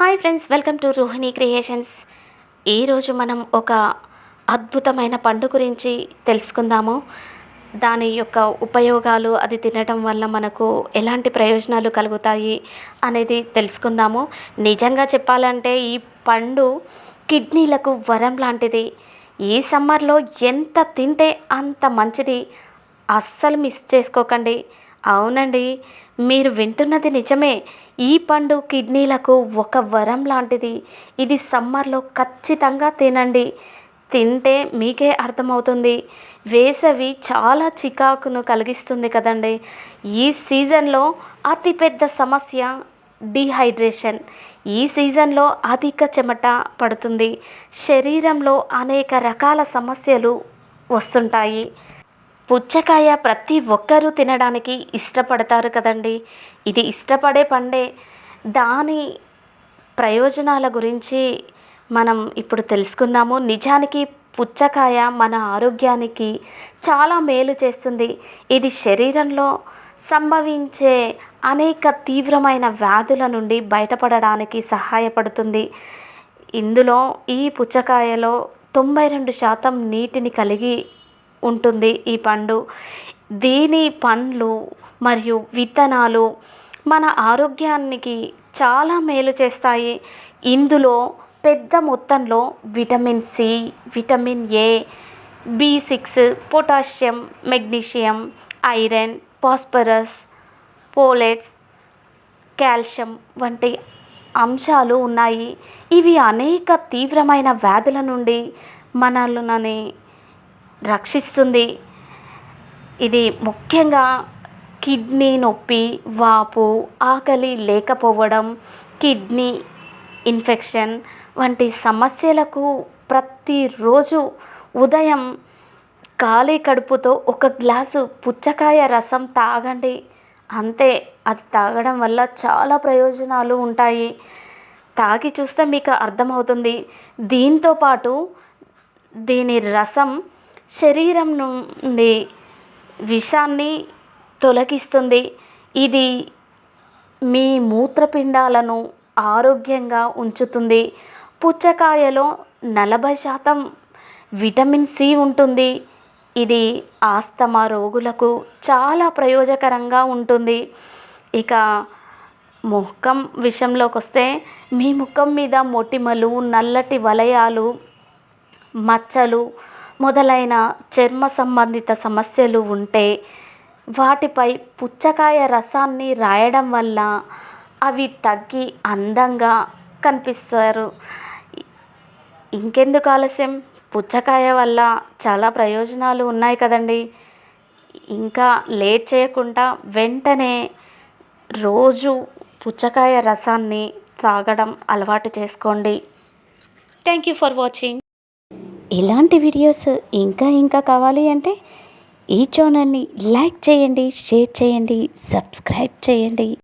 Hi friends welcome to Rohini creations. ఈరోజు మనం ఒక అద్భుతమైన పండు గురించి తెలుసుకుందాము. దాని యొక్క ఉపయోగాలు అది తినడం వల్ల మనకు ఎలాంటి ప్రయోజనాలు కలుగుతాయి అనేది తెలుసుకుందాము. నిజంగా చెప్పాలంటే ఈ పండు కిడ్నీలకు వరం లాంటిది. ఈ సమ్మర్లో ఎంత తింటే అంత మంచిది. అస్సలు మిస్ చేసుకోకండి. అవునండి. మీరు వింటున్నది నిజమే. ఈ పండు కిడ్నీలకు ఒక వరం లాంటిది. ఇది సమ్మర్లో ఖచ్చితంగా తినండి. తింటే మీకే అర్థమవుతుంది. వేసవి చాలా చికాకును కలిగిస్తుంది కదండి. ఈ సీజన్లో అతిపెద్ద సమస్య డీహైడ్రేషన్. ఈ సీజన్లో అధిక చెమట పడుతుంది. శరీరంలో అనేక రకాల సమస్యలు వస్తుంటాయి. పుచ్చకాయ ప్రతి ఒక్కరూ తినడానికి ఇష్టపడతారు కదండి. ఇది ఇష్టపడే పండే దాని ప్రయోజనాల గురించి మనం ఇప్పుడు తెలుసుకుందాము. నిజానికి పుచ్చకాయ మన ఆరోగ్యానికి చాలా మేలు చేస్తుంది. ఇది శరీరంలో సంభవించే అనేక తీవ్రమైన వ్యాధుల నుండి బయటపడడానికి సహాయపడుతుంది. ఇందులో ఈ పుచ్చకాయలో తొంభై రెండు శాతం నీటిని కలిగి ఉంటుంది ఈ పండు. దీని పండ్లు మరియు విత్తనాలు మన ఆరోగ్యానికి చాలా మేలు చేస్తాయి. ఇందులో పెద్ద మొత్తంలో vitamin C vitamin A B six potassium magnesium iron phosphorus folates calcium వంటి అంశాలు ఉన్నాయి. ఇవి అనేక తీవ్రమైన వ్యాధుల నుండి మనల్ని రక్షిస్తుంది. ఇది ముఖ్యంగా కిడ్నీ నొప్పి వాపు ఆకలి లేకపోవడం కిడ్నీ ఇన్ఫెక్షన్ వంటి సమస్యలకు ప్రతిరోజు ఉదయం ఖాళీ కడుపుతో ఒక గ్లాసు పుచ్చకాయ రసం తాగండి. అంతే అది తాగడం వల్ల చాలా ప్రయోజనాలు ఉంటాయి. తాగి చూస్తే మీకు అర్థమవుతుంది. దీంతో పాటు దీని రసం శరీరం నుండి విషాన్ని తొలగిస్తుంది. ఇది మీ మూత్రపిండాలను ఆరోగ్యంగా ఉంచుతుంది. పుచ్చకాయలో నలభై శాతం విటమిన్ సి ఉంటుంది. ఇది ఆస్తమా రోగులకు చాలా ప్రయోజకరంగా ఉంటుంది. ఇక ముఖం విషయంలోకి వస్తే మీ ముఖం మీద మొటిమలు నల్లటి వలయాలు మచ్చలు మొదలైన చర్మ సంబంధిత సమస్యలు ఉంటే వాటిపై పుచ్చకాయ రసాన్ని రాయడం వల్ల అవి తగ్గి అందంగా కనిపిస్తారు. ఇంకెందుకు ఆలస్యం? పుచ్చకాయ వల్ల చాలా ప్రయోజనాలు ఉన్నాయి కదండి. ఇంకా లేట్ చేయకుండా వెంటనే రోజు పుచ్చకాయ రసాన్ని తాగడం అలవాటు చేసుకోండి. థ్యాంక్ యూ ఫర్ వాచింగ్ ఇలాంటి వీడియోస్ ఇంకా ఇంకా కావాలి అంటే ఈ ఛానల్ని లైక్ చేయండి షేర్ చేయండి సబ్స్క్రైబ్ చేయండి.